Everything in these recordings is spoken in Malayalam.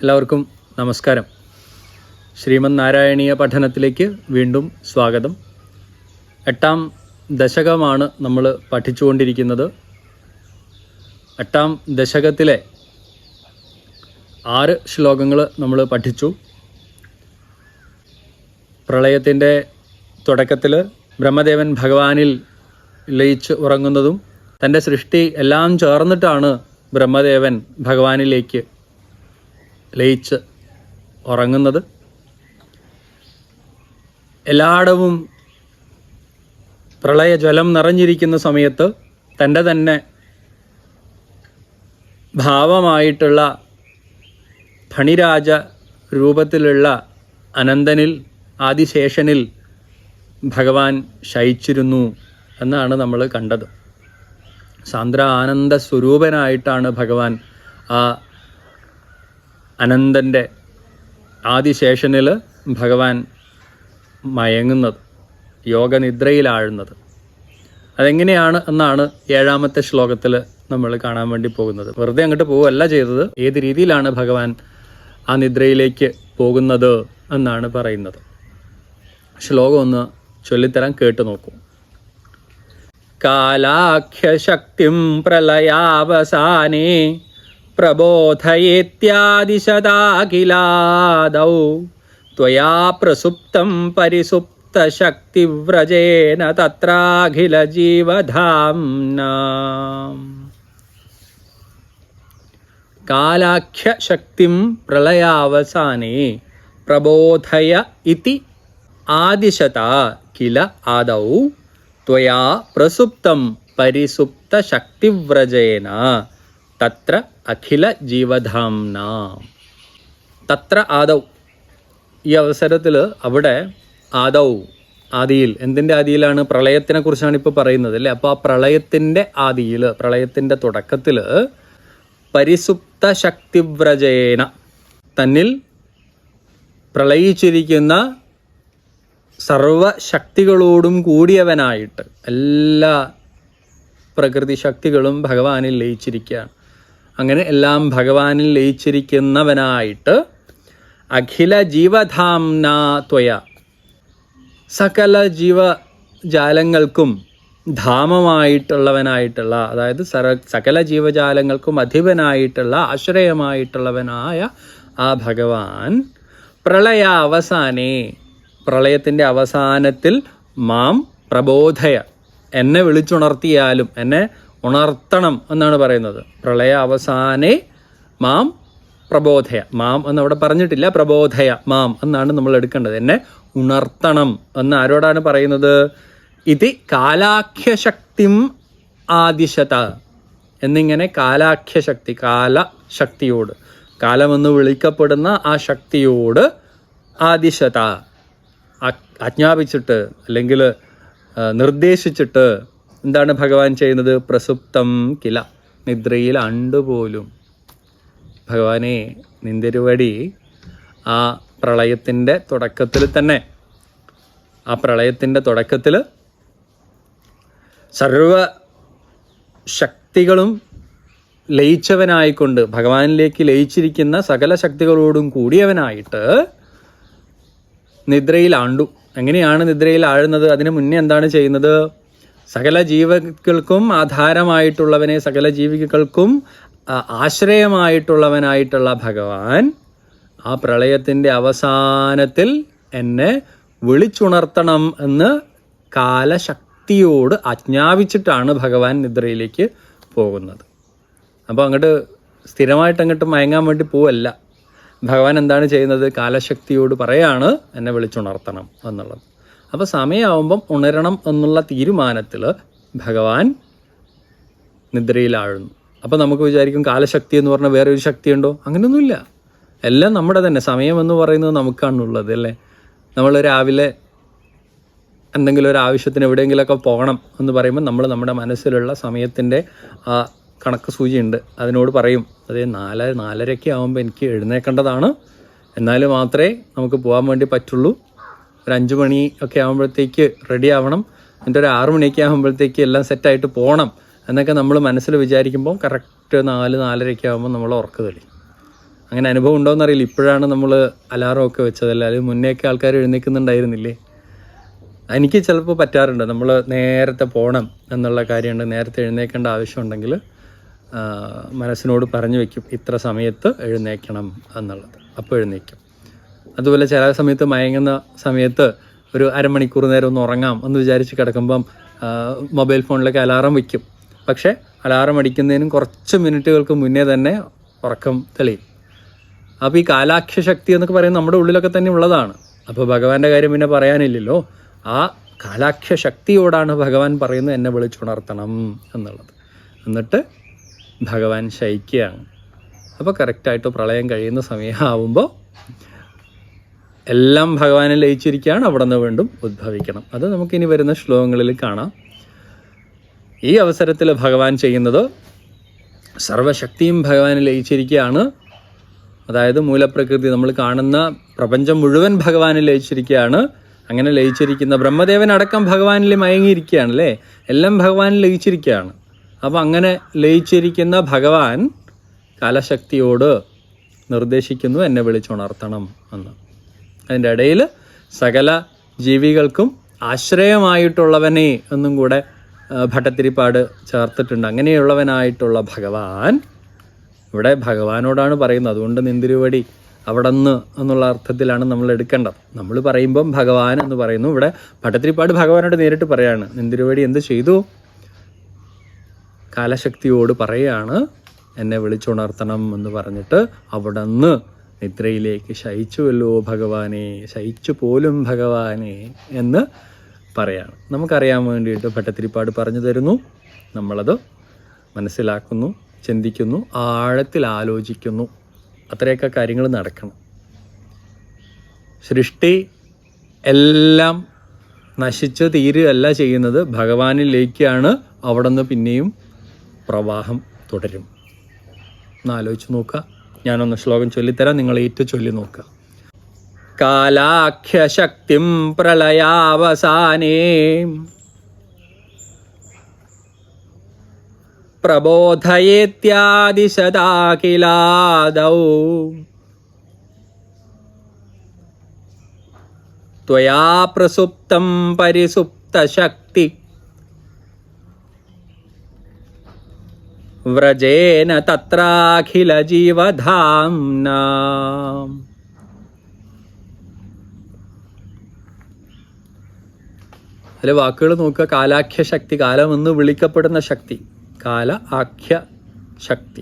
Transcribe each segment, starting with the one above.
എല്ലാവർക്കും നമസ്കാരം. ശ്രീമന് നാരായണീയ പഠനത്തിലേക്ക് വീണ്ടും സ്വാഗതം. എട്ടാം ദശകമാണ് നമ്മൾ പഠിച്ചുകൊണ്ടിരിക്കുന്നത്. എട്ടാം ദശകത്തിലെ ആറ് ശ്ലോകങ്ങൾ നമ്മൾ പഠിച്ചു. പ്രളയത്തിന്റെ തുടക്കത്തിൽ ബ്രഹ്മദേവൻ ഭഗവാനിൽ ലയിച്ച് ഉറങ്ങുന്നതും തന്റെ സൃഷ്ടി എല്ലാം ചേർന്നിട്ടാണ് ബ്രഹ്മദേവൻ ഭഗവാനിലേക്ക് ലയിച്ച് ഉറങ്ങുന്നത്. എല്ലായിടവും പ്രളയജലം നിറഞ്ഞിരിക്കുന്ന സമയത്ത് തന്റെ തന്നെ ഭാവമായിട്ടുള്ള ഫണിരാജ രൂപത്തിലുള്ള അനന്തനിൽ ആദിശേഷനിൽ ഭഗവാൻ ശയിച്ചിരുന്നു എന്നാണ് നമ്മൾ കണ്ടത്. സാന്ദ്ര ആനന്ദ സ്വരൂപനായിട്ടാണ് ഭഗവാൻ ആ അനന്തന്റെ ആദിശേഷനിൽ ഭഗവാൻ മയങ്ങുന്നത് യോഗനിദ്രയിലാഴുന്നത്. അതെങ്ങനെയാണ് എന്നാണ് ഏഴാമത്തെ ശ്ലോകത്തിൽ നമ്മൾ കാണാൻ വേണ്ടി പോകുന്നത്. വെറുതെ അങ്ങോട്ട് പോവുകയല്ല ചെയ്തത്. ഏത് രീതിയിലാണ് ഭഗവാൻ ആ നിദ്രയിലേക്ക് പോകുന്നത് എന്നാണ് പറയുന്നത്. ശ്ലോകം ഒന്ന് ചൊല്ലിത്തരാൻ കേട്ടു നോക്കൂ. കാലാഖ്യശക്തിം പ്രളയാവസാനേ പ്രബോധയേത്യാദിശതാഖിലാദൗ त्वया प्रसुप्तं परिसुप्तशक्तिव्रजेन तत्राखिलजीवधाम्ना കാലാഖ്യശക്തിം പ്രളയാവസാനേ പ്രബോധയ ഇതി ആദിശത കില ആദൗ ത്വയാ പ്രസുപ്തം പരിസുപ്തശക്തിവ്രജേന തത്ര അഖില ജീവധാംന. തത്ര ആദൗ. ഈ അവസരത്തിൽ അവിടെ ആദൗ ആദിയിൽ. എന്തിന്റെ ആദിയിലാണ്? പ്രളയത്തിനെ കുറിച്ചാണ് ഇപ്പോൾ പറയുന്നത് അല്ലേ? അപ്പോൾ ആ പ്രളയത്തിന്റെ ആദിയിൽ പ്രളയത്തിന്റെ തുടക്കത്തിൽ പരിസുപ്ത ശക്തിവ്രജേന തന്നിൽ പ്രളയിച്ചിരിക്കുന്ന സർവശക്തികളോടും കൂടിയവനായിട്ട് എല്ലാ പ്രകൃതി ശക്തികളും ഭഗവാനിൽ ലയിച്ചിരിക്കുകയാണ്. അങ്ങനെ എല്ലാം ഭഗവാനിൽ ലയിച്ചിരിക്കുന്നവനായിട്ട് അഖില ജീവധാംന ത്വയ. സകല ജീവജാലങ്ങൾക്കും ധാമമായിട്ടുള്ളവനായിട്ടുള്ള അതായത് സര സകല ജീവജാലങ്ങൾക്കും അധിപനായിട്ടുള്ള ആശ്രയമായിട്ടുള്ളവനായ ആ ഭഗവാൻ പ്രളയ അവസാനേ പ്രളയത്തിന്റെ അവസാനത്തിൽ മാം പ്രബോധയ. എന്നെ വിളിച്ചുണർത്തിയാലും എന്നെ ഉണർത്തണം എന്നാണ് പറയുന്നത്. പ്രളയ അവസാനേ മാം പ്രബോധയ. മാം എന്നവിടെ പറഞ്ഞിട്ടില്ല പ്രബോധയ മാം എന്നാണ് നമ്മൾ എടുക്കേണ്ടത്. എന്നെ ഉണർത്തണം എന്ന് ആരോടാണ് പറയുന്നത്? ഇത് കാലാഖ്യശക്തിം ആദിശത. എന്നിങ്ങനെ കാലാഖ്യശക്തി കാലശക്തിയോട് കാലമെന്ന് വിളിക്കപ്പെടുന്ന ആ ശക്തിയോട് ആദിശത. ആജ്ഞാപിച്ചിട്ട് അല്ലെങ്കിൽ നിർദ്ദേശിച്ചിട്ട് എന്താണ് ഭഗവാൻ ചെയ്യുന്നത്? പ്രസുപ്തം കില. നിദ്രയിൽ അണ്ടുപോലും. ഭഗവാനെ നിന്തിരുവടി ആ പ്രളയത്തിന്റെ തുടക്കത്തിൽ തന്നെ. ആ പ്രളയത്തിന്റെ തുടക്കത്തിൽ സർവ ശക്തികളും ലയിച്ചവനായിക്കൊണ്ട് ഭഗവാനിലേക്ക് ലയിച്ചിരിക്കുന്ന സകല ശക്തികളോടും കൂടിയവനായിട്ട് നിദ്രയിൽ ആണ്ടു. എങ്ങനെയാണ് നിദ്രയിൽ ആഴുന്നത്? അതിനു മുന്നേ എന്താണ് ചെയ്യുന്നത്? സകല ജീവികൾക്കും ആധാരമായിട്ടുള്ളവനെ സകല ജീവികൾക്കും ആശ്രയമായിട്ടുള്ളവനായിട്ടുള്ള ഭഗവാൻ ആ പ്രളയത്തിന്റെ അവസാനത്തിൽ എന്നെ വിളിച്ചുണർത്തണം എന്ന് കാലശക്തിയോട് ആജ്ഞാപിച്ചിട്ടാണ് ഭഗവാൻ നിദ്രയിലേക്ക് പോകുന്നത്. അപ്പോൾ അങ്ങോട്ട് സ്ഥിരമായിട്ട് അങ്ങോട്ട് മയങ്ങാൻ വേണ്ടി പോവല്ല. ഭഗവാൻ എന്താണ് ചെയ്യുന്നത്? കാലശക്തിയോട് പറയാണ് എന്നെ വിളിച്ചുണർത്തണം എന്നുള്ളത്. അപ്പോൾ സമയമാകുമ്പം ഉണരണം എന്നുള്ള തീരുമാനത്തിൽ ഭഗവാൻ നിദ്രയിലാഴുന്നു. അപ്പോൾ നമുക്ക് വിചാരിക്കും കാലശക്തി എന്ന് പറഞ്ഞാൽ വേറെ ഒരു ശക്തിയുണ്ടോ? അങ്ങനെയൊന്നുമില്ല. എല്ലാം നമ്മുടെ തന്നെ. സമയം എന്ന് പറയുന്നത് നമുക്കാണുള്ളത് അല്ലേ? നമ്മൾ രാവിലെ എന്തെങ്കിലും ഒരു ആവശ്യത്തിന് എവിടെയെങ്കിലുമൊക്കെ പോകണം എന്ന് പറയുമ്പോൾ നമ്മൾ നമ്മുടെ മനസ്സിലുള്ള സമയത്തിന്റെ ആ കണക്ക് സൂചിയുണ്ട്. അതിനോട് പറയും അതേ നാല് നാലരയ്ക്ക് ആകുമ്പോൾ എനിക്ക് എഴുന്നേക്കേണ്ടതാണ് എന്നാൽ മാത്രമേ നമുക്ക് പോകാൻ വേണ്ടി പറ്റുള്ളൂ. ഒരു അഞ്ച് മണി ഒക്കെ ആകുമ്പോഴത്തേക്ക് റെഡി ആവണം. എന്നിട്ട് ഒരു ആറു മണിയൊക്കെ ആകുമ്പോഴത്തേക്ക് എല്ലാം സെറ്റായിട്ട് പോകണം എന്നൊക്കെ നമ്മൾ മനസ്സിൽ വിചാരിക്കുമ്പോൾ കറക്റ്റ് നാല് നാലരയ്ക്ക് ആകുമ്പോൾ നമ്മൾ ഉറക്ക തെളി അങ്ങനെ അനുഭവം ഉണ്ടോയെന്ന് അറിയില്ല ഇപ്പോഴാണ് നമ്മൾ അലാറം ഒക്കെ വെച്ചതല്ല അല്ലെങ്കിൽ മുന്നേയൊക്കെ ആൾക്കാർ എഴുന്നേൽക്കുന്നുണ്ടായിരുന്നില്ലേ എനിക്ക് ചിലപ്പോൾ പറ്റാറുണ്ട്. നമ്മൾ നേരത്തെ പോകണം എന്നുള്ള കാര്യമുണ്ട്. നേരത്തെ എഴുന്നേൽക്കേണ്ട ആവശ്യമുണ്ടെങ്കിൽ മനസ്സിനോട് പറഞ്ഞു വയ്ക്കും ഇത്ര സമയത്ത് എഴുന്നേൽക്കണം എന്നുള്ളത്. അപ്പോൾ എഴുന്നേൽക്കും അതുപോലെ ചില സമയത്ത് മയങ്ങുന്ന സമയത്ത് ഒരു അരമണിക്കൂർ നേരം ഒന്ന് ഉറങ്ങാം എന്ന് വിചാരിച്ച് കിടക്കുമ്പം മൊബൈൽ ഫോണിലൊക്കെ അലാറം വയ്ക്കും പക്ഷേ അലാറം അടിക്കുന്നതിനും കുറച്ച് മിനിറ്റുകൾക്ക് മുന്നേ തന്നെ ഉറക്കം തെളിയും. അപ്പോൾ ഈ കാലാക്ഷ ശക്തി എന്നൊക്കെ പറയുന്നത് നമ്മുടെ ഉള്ളിലൊക്കെ തന്നെ ഉള്ളതാണ്. അപ്പോൾ ഭഗവാന്റെ കാര്യം പിന്നെ പറയാനില്ലല്ലോ. ആ കാലാക്ഷ ശക്തിയോടാണ് ഭഗവാൻ പറയുന്നത് എന്നെ വിളിച്ചുണർത്തണം എന്നുള്ളത്. എന്നിട്ട് ഭഗവാൻ ശയിക്കുകയാണ്. അപ്പോൾ കറക്റ്റായിട്ട് പ്രളയം കഴിയുന്ന സമയമാവുമ്പോൾ എല്ലാം ഭഗവാനിൽ ലയിച്ചിരിക്കുകയാണ് അവിടെ നിന്ന് വീണ്ടും ഉദ്ഭവിക്കണം. അത് നമുക്കിനി വരുന്ന ശ്ലോകങ്ങളിൽ കാണാം. ഈ അവസരത്തിൽ ഭഗവാൻ ചെയ്യുന്നത് സർവശക്തിയും ഭഗവാനിൽ ലയിച്ചിരിക്കുകയാണ്. അതായത് മൂലപ്രകൃതി നമ്മൾ കാണുന്ന പ്രപഞ്ചം മുഴുവൻ ഭഗവാനിൽ ലയിച്ചിരിക്കുകയാണ്. അങ്ങനെ ലയിച്ചിരിക്കുന്ന ബ്രഹ്മദേവൻ അടക്കം ഭഗവാനിൽ മയങ്ങിയിരിക്കുകയാണ് അല്ലേ? എല്ലാം ഭഗവാനിൽ ലയിച്ചിരിക്കുകയാണ്. അപ്പോൾ അങ്ങനെ ലയിച്ചിരിക്കുന്ന ഭഗവാൻ കാലശക്തിയോട് നിർദ്ദേശിക്കുന്നു എന്നെ വിളിച്ചുണർത്തണം എന്ന്. അതിന്റെ ഇടയിൽ സകല ജീവികൾക്കും ആശ്രയമായിട്ടുള്ളവനെ എന്നും കൂടെ ഭട്ടത്തിരിപ്പാട് ചേർത്തിട്ടുണ്ട്. അങ്ങനെയുള്ളവനായിട്ടുള്ള ഭഗവാൻ ഇവിടെ ഭഗവാനോടാണ് പറയുന്നത്. അതുകൊണ്ട് നിന്തിരുവടി അവിടെ നിന്ന് എന്നുള്ള അർത്ഥത്തിലാണ് നമ്മൾ എടുക്കേണ്ടത്. നമ്മൾ പറയുമ്പം ഭഗവാൻ എന്ന് പറയുന്നു. ഇവിടെ ഭട്ടത്തിരിപ്പാട് ഭഗവാനോട് നേരിട്ട് പറയാണ്. നിന്തിരുവടി എന്ത് ചെയ്തു? കാലശക്തിയോട് പറയാണ്. എന്നെ വിളിച്ചുണർത്തണം എന്ന് പറഞ്ഞിട്ട് അവിടെ നിന്ന് നിദ്രയിലേക്ക് ശയിച്ചുവല്ലോ ഭഗവാനെ? ശയിച്ചു പോലും ഭഗവാനെ എന്ന് പറയാണ്. നമുക്കറിയാൻ വേണ്ടിയിട്ട് ഭട്ടത്തിരിപ്പാട് പറഞ്ഞു തരുന്നു. നമ്മളത് മനസ്സിലാക്കുന്നു ചിന്തിക്കുന്നു ആഴത്തിൽ ആലോചിക്കുന്നു. അത്രയൊക്കെ കാര്യങ്ങൾ നടക്കണം. സൃഷ്ടി എല്ലാം നശിച്ച് തീരുകയല്ല ചെയ്യുന്നത്. ഭഗവാനിലേക്കാണ് അവിടെ നിന്ന് പിന്നെയും പ്രവാഹം തുടരും. എന്നാലോചിച്ച് നോക്കുക. ഞാനൊന്ന് ശ്ലോകം ചൊല്ലിത്തരാം നിങ്ങൾ ഏറ്റു ചൊല്ലി നോക്കുക കാലാഖ്യശക്തിം പ്രളയാവസാനേ പ്രബോധയേത്യാദിശതാ കിലാദൗ त्वया प्रसुप्तं വ്രജേന തത്രാഖില ജീവധാംന അതിലെ വാക്കുകൾ നോക്കുക. കാലാഖ്യ ശക്തി കാലമെന്ന് വിളിക്കപ്പെടുന്ന ശക്തി. കാല ആഖ്യ ശക്തി.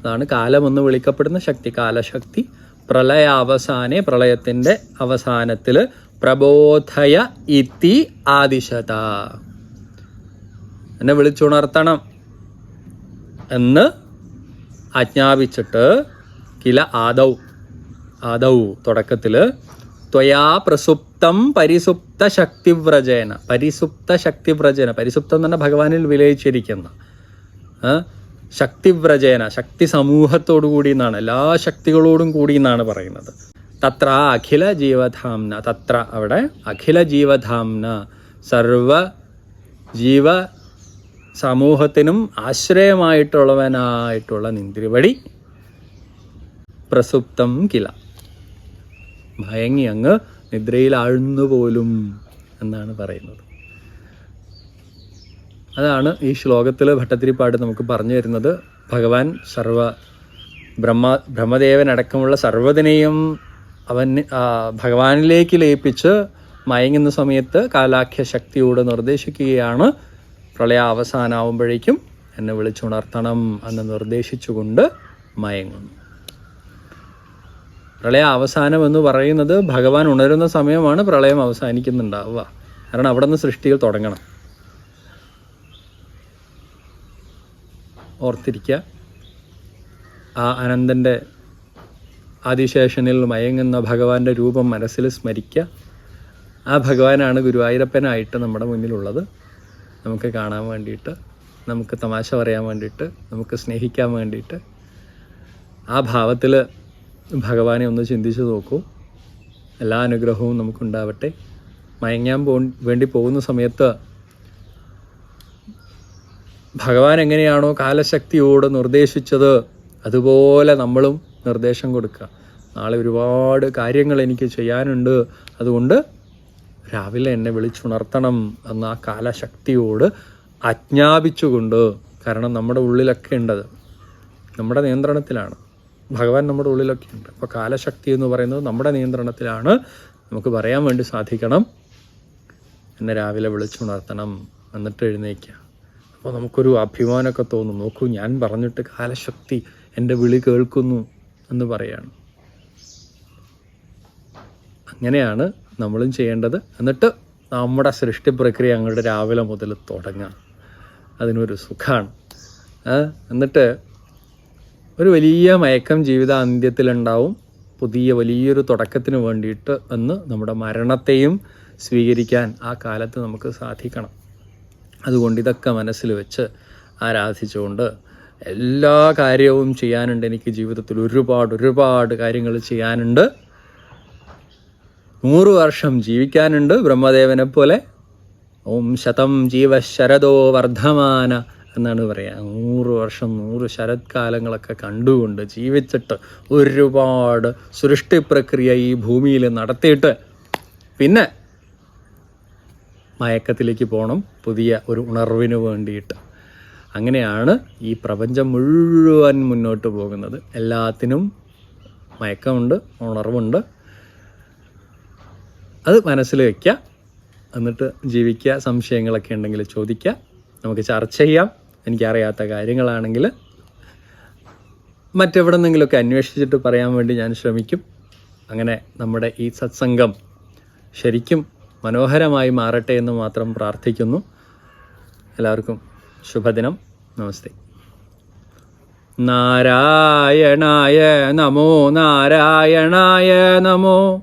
അതാണ് കാലമെന്ന് വിളിക്കപ്പെടുന്ന ശക്തി. കാലശക്തി പ്രളയാവസാനെ പ്രളയത്തിന്റെ അവസാനത്തിൽ പ്രബോധയ ഇതി ആദിശത. എന്നെ വിളിച്ചുണർത്തണം. എന്ന് ആജ്ഞാപിച്ചിട്ട് കില ആദൗ ആദൗ തുടക്കത്തിൽ ത്വയാ പ്രസുപ്തം പരിസുപ്ത ശക്തിവ്രജേന പരിസുപ്ത ശക്തിവ്രജേന പരിസുപ്തം പറഞ്ഞാൽ ഭഗവാനിൽ വിലയിച്ചിരിക്കുന്ന ശക്തിവ്രജേന ശക്തി സമൂഹത്തോടു കൂടി എന്നാണ് എല്ലാ ശക്തികളോടും കൂടി എന്നാണ് പറയുന്നത്. തത്ര അഖില ജീവധാംന തത്ര അവിടെ അഖില ജീവധാംന സർവ ജീവ സമൂഹത്തിനും ആശ്രയമായിട്ടുള്ളവനായിട്ടുള്ള നിന്ദ്രിവടി പ്രസുപ്തം കില. ഭയങ്ങി അങ്ങ് നിദ്രയിൽ ആഴ്ന്നുപോലും എന്നാണ് പറയുന്നത്. അതാണ് ഈ ശ്ലോകത്തിൽ ഭട്ടത്തിരിപ്പാട് നമുക്ക് പറഞ്ഞു തരുന്നത്. ഭഗവാൻ സർവ ബ്രഹ്മ ബ്രഹ്മദേവനടക്കമുള്ള സർവതിനെയും അവൻ ഭഗവാനിലേക്ക് ലയിപ്പിച്ച് മയങ്ങുന്ന സമയത്ത് കാലാഖ്യ ശക്തിയോട് നിർദ്ദേശിക്കുകയാണ് പ്രളയ അവസാനാവുമ്പോഴേക്കും എന്നെ വിളിച്ചുണർത്തണം എന്ന് നിർദ്ദേശിച്ചുകൊണ്ട് മയങ്ങുന്നു. പ്രളയ അവസാനം എന്ന് പറയുന്നത് ഭഗവാൻ ഉണരുന്ന സമയമാണ് പ്രളയം അവസാനിക്കുന്നുണ്ടാവുക. കാരണം അവിടെ നിന്ന് സൃഷ്ടികൾ തുടങ്ങണം. ഓർത്തിരിക്കുക ആ അനന്തന്റെ ആദിശേഷനിൽ മയങ്ങുന്ന ഭഗവാന്റെ രൂപം മനസ്സിൽ സ്മരിക്കുക. ആ ഭഗവാനാണ് ഗുരുവായൂരപ്പനായിട്ട് നമ്മുടെ മുന്നിലുള്ളത്. നമുക്ക് കാണാൻ വേണ്ടിയിട്ട് നമുക്ക് തമാശ പറയാൻ വേണ്ടിയിട്ട് നമുക്ക് സ്നേഹിക്കാൻ വേണ്ടിയിട്ട് ആ ഭാവത്തിൽ ഭഗവാനെ ഒന്ന് ചിന്തിച്ചു നോക്കൂ. എല്ലാ അനുഗ്രഹവും നമുക്കുണ്ടാവട്ടെ. മയങ്ങാൻ പോ വേണ്ടി പോകുന്ന സമയത്ത് ഭഗവാൻ എങ്ങനെയാണോ കാലശക്തിയോട് നിർദ്ദേശിച്ചത് അതുപോലെ നമ്മളും നിർദ്ദേശം കൊടുക്കുക. നാളെ ഒരുപാട് കാര്യങ്ങൾ എനിക്ക് ചെയ്യാനുണ്ട്. അതുകൊണ്ട് രാവിലെ എന്നെ വിളിച്ചുണർത്തണം എന്ന ആ കാലശക്തിയോട് ആജ്ഞാപിച്ചുകൊണ്ട് കാരണം നമ്മുടെ ഉള്ളിലൊക്കെ ഉണ്ടത്. നമ്മുടെ നിയന്ത്രണത്തിലാണ്. ഭഗവാൻ നമ്മുടെ ഉള്ളിലൊക്കെ ഉണ്ട്. അപ്പോൾ കാലശക്തി എന്ന് പറയുന്നത് നമ്മുടെ നിയന്ത്രണത്തിലാണ്. നമുക്ക് പറയാൻ വേണ്ടി സാധിക്കണം. എന്നെ രാവിലെ വിളിച്ചുണർത്തണം എന്നിട്ട് എഴുന്നേക്കുക അപ്പോൾ നമുക്കൊരു അഭിമാനമൊക്കെ തോന്നും. നോക്കൂ ഞാൻ പറഞ്ഞിട്ട് കാലശക്തി എന്റെ വിളി കേൾക്കുന്നു എന്ന് പറയാണ്. അങ്ങനെയാണ് നമ്മളും ചെയ്യേണ്ടത്. എന്നിട്ട് നമ്മുടെ സൃഷ്ടി പ്രക്രിയ അങ്ങോട്ട് രാവിലെ മുതൽ തുടങ്ങാം. അതിനൊരു സുഖമാണ് എന്നിട്ട് ഒരു വലിയ മയക്കം ജീവിതാന്ത്യത്തിലുണ്ടാവും. പുതിയ വലിയൊരു തുടക്കത്തിന് വേണ്ടിയിട്ട് എന്ന് നമ്മുടെ മരണത്തെയും സ്വീകരിക്കാൻ ആ കാലത്ത് നമുക്ക് സാധിക്കണം. അതുകൊണ്ട് ഇതൊക്കെ മനസ്സിൽ വെച്ച് ആരാധിച്ചുകൊണ്ട് എല്ലാ കാര്യവും ചെയ്യാനുണ്ട് എനിക്ക് ജീവിതത്തിൽ ഒരുപാട് ഒരുപാട് കാര്യങ്ങൾ ചെയ്യാനുണ്ട്. നൂറ് വർഷം ജീവിക്കാനുണ്ട് ബ്രഹ്മദേവനെ പോലെ ഓം ശതം ജീവ ശരദോ വർദ്ധമാന എന്നാണ് പറയുക നൂറ് വർഷം നൂറ് ശരത്കാലങ്ങളൊക്കെ കണ്ടുകൊണ്ട് ജീവിച്ചിട്ട് ഒരുപാട് സൃഷ്ടി പ്രക്രിയ ഈ ഭൂമിയിൽ നടത്തിയിട്ട് പിന്നെ മയക്കത്തിലേക്ക് പോകണം പുതിയ ഒരു ഉണർവിന് വേണ്ടിയിട്ട്. അങ്ങനെയാണ് ഈ പ്രപഞ്ചം മുഴുവൻ മുന്നോട്ട് പോകുന്നത്. എല്ലാത്തിനും മയക്കമുണ്ട് ഉണർവുണ്ട്. അത് മനസ്സിൽ വയ്ക്കുക എന്നിട്ട് ജീവിക്കുക സംശയങ്ങളൊക്കെ ഉണ്ടെങ്കിൽ ചോദിക്കുക നമുക്ക് ചർച്ച ചെയ്യാം. എനിക്കറിയാത്ത കാര്യങ്ങളാണെങ്കിൽ മറ്റെവിടെ നിന്നെങ്കിലുമൊക്കെ അന്വേഷിച്ചിട്ട് പറയാൻ വേണ്ടി ഞാൻ ശ്രമിക്കും. അങ്ങനെ നമ്മുടെ ഈ സത്സംഗം ശരിക്കും മനോഹരമായി മാറട്ടെ എന്ന് മാത്രം പ്രാർത്ഥിക്കുന്നു. എല്ലാവർക്കും ശുഭദിനം. നമസ്തേ. നാരായണായ നമോ നാരായണായ നമോ.